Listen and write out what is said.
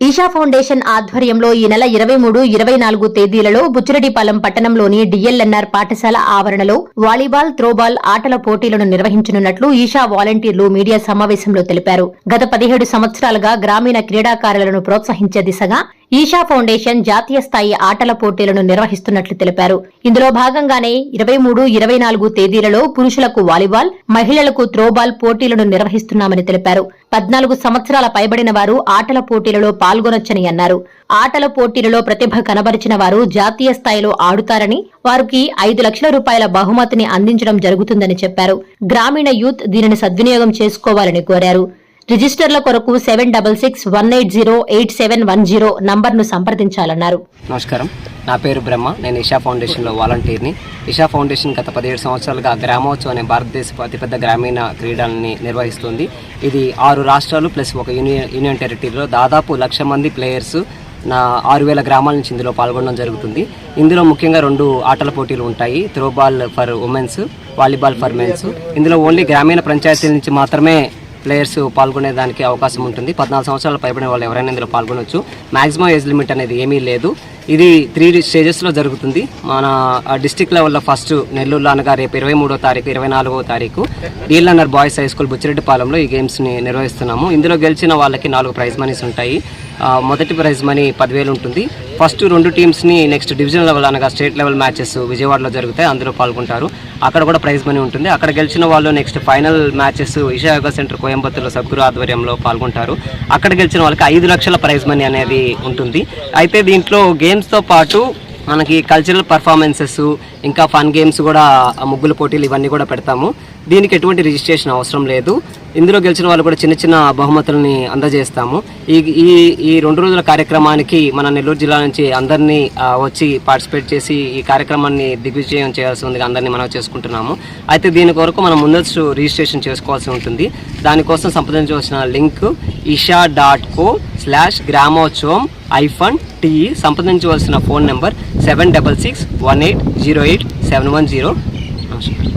Isha foundation ఆధ్వర్యంలో ఈ నెల ఇరవై మూడు ఇరవై నాలుగు తేదీలలో బుచ్చిరెడ్డిపాలెం పట్టణంలోని డిఎల్ఎన్ఆర్ పాఠశాల ఆవరణలో వాలీబాల్ త్రోబాల్ ఆటల పోటీలను నిర్వహించనున్నట్లు ఈషా వాలంటీర్లు మీడియా సమావేశంలో తెలిపారు. గత పదిహేడు సంవత్సరాలుగా గ్రామీణ క్రీడాకారులను ప్రోత్సహించే దిశగా ఈషా ఫౌండేషన్ జాతీయ స్థాయి ఆటల పోటీలను నిర్వహిస్తున్నట్లు తెలిపారు. ఇందులో భాగంగానే ఇరవై మూడు ఇరవై నాలుగు తేదీలలో పురుషులకు వాలీబాల్ మహిళలకు త్రోబాల్ పోటీలను నిర్వహిస్తున్నామని తెలిపారు. పద్నాలుగు సంవత్సరాల పైబడిన వారు ఆటల పోటీలలో పాల్గొనొచ్చని అన్నారు. ఆటల పోటీలలో ప్రతిభ కనబరిచిన వారు జాతీయ స్థాయిలో ఆడుతారని వారికి ఐదు లక్షల రూపాయల బహుమతిని అందించడం జరుగుతుందని చెప్పారు. గ్రామీణ యూత్ దీనిని సద్వినియోగం చేసుకోవాలని కోరారు. రిజిస్టర్ల కొరకు seven double six one eight zero eight seven one zero నంబర్ను సంప్రదించాలన్నారు. నమస్కారం. నా పేరు బ్రహ్మ. నేను ఇషా ఫౌండేషన్లో వాలంటీర్ని. ఇషా ఫౌండేషన్ గత పదిహేడు సంవత్సరాలుగా గ్రామోత్సవం అనే భారతదేశపు అతిపెద్ద గ్రామీణ క్రీడల్ని నిర్వహిస్తుంది. ఇది ఆరు రాష్ట్రాలు ప్లస్ ఒక యూనియన్ యూనియన్ టెరిటరీలో దాదాపు లక్ష మంది ప్లేయర్స్ నా ఆరు వేల గ్రామాల నుంచి ఇందులో పాల్గొనడం జరుగుతుంది. ఇందులో ముఖ్యంగా రెండు ఆటల పోటీలు ఉంటాయి. Throwball for womens volleyball for mens. ఇందులో ఓన్లీ గ్రామీణ పంచాయతీల నుంచి మాత్రమే ప్లేయర్స్ పాల్గొనే దానికి అవకాశం ఉంటుంది. పద్నాలుగు సంవత్సరాల పైబడిన వాళ్ళు ఎవరైనా ఇందులో పాల్గొనవచ్చు మ్యాక్సిమం ఏజ్ లిమిట్ అనేది ఏమీ లేదు. ఇది త్రీ స్టేజెస్లో జరుగుతుంది. మన డిస్టిక్ లెవెల్లో ఫస్ట్ నెల్లూరులో అనగా రేపు ఇరవై మూడో తారీఖు ఇరవై నాలుగో తారీఖు డీఎల్ఎన్ఆర్ బాయ్స్ హై స్కూల్ బుచ్చిరెడ్డిపాలెంలో ఈ గేమ్స్ని నిర్వహిస్తున్నాము. ఇందులో గెలిచిన వాళ్ళకి నాలుగు ప్రైజ్ మనీస్ ఉంటాయి. మొదటి ప్రైజ్ మనీ పదివేలు ఉంటుంది. ఫస్ట్ రెండు టీమ్స్ని నెక్స్ట్ డివిజన్ లెవెల్ అనగా స్టేట్ లెవెల్ మ్యాచెస్ విజయవాడలో జరుగుతాయి. అందులో పాల్గొంటారు. అక్కడ కూడా ప్రైజ్ మనీ ఉంటుంది. అక్కడ గెలిచిన వాళ్ళు next final matches Isha yoga centre కోయంబత్తూరులో Sadhguru ఆధ్వర్యంలో పాల్గొంటారు. అక్కడ గెలిచిన వాళ్ళకి ఐదు లక్షల ప్రైజ్ మనీ అనేది ఉంటుంది. అయితే దీంట్లో గేమ్స్తో పాటు మనకి కల్చరల్ పర్ఫార్మెన్సెస్ ఇంకా ఫన్ గేమ్స్ కూడా ముగ్గుల పోటీలు ఇవన్నీ కూడా పెడతాము. దీనికి ఎటువంటి రిజిస్ట్రేషన్ అవసరం లేదు. ఇందులో గెలిచిన వాళ్ళు కూడా చిన్న చిన్న బహుమతుల్ని అందజేస్తాము. ఈ ఈ ఈ రెండు రోజుల కార్యక్రమానికి మన నెల్లూరు జిల్లా నుంచి అందరినీ వచ్చి పార్టిసిపేట్ చేసి ఈ కార్యక్రమాన్ని దిగ్విజయం చేయాల్సి ఉంది అందరినీ మనం చేసుకుంటున్నాము. అయితే దీని కొరకు మనం ముందస్తు రిజిస్ట్రేషన్ చేసుకోవాల్సి ఉంటుంది. దానికోసం సంప్రదించవలసిన link Isha dot co slash Gramotsavam hyphen TE సంప్రదించవలసిన phone number seven double six one eight zero eight seven one zero నమస్కారం.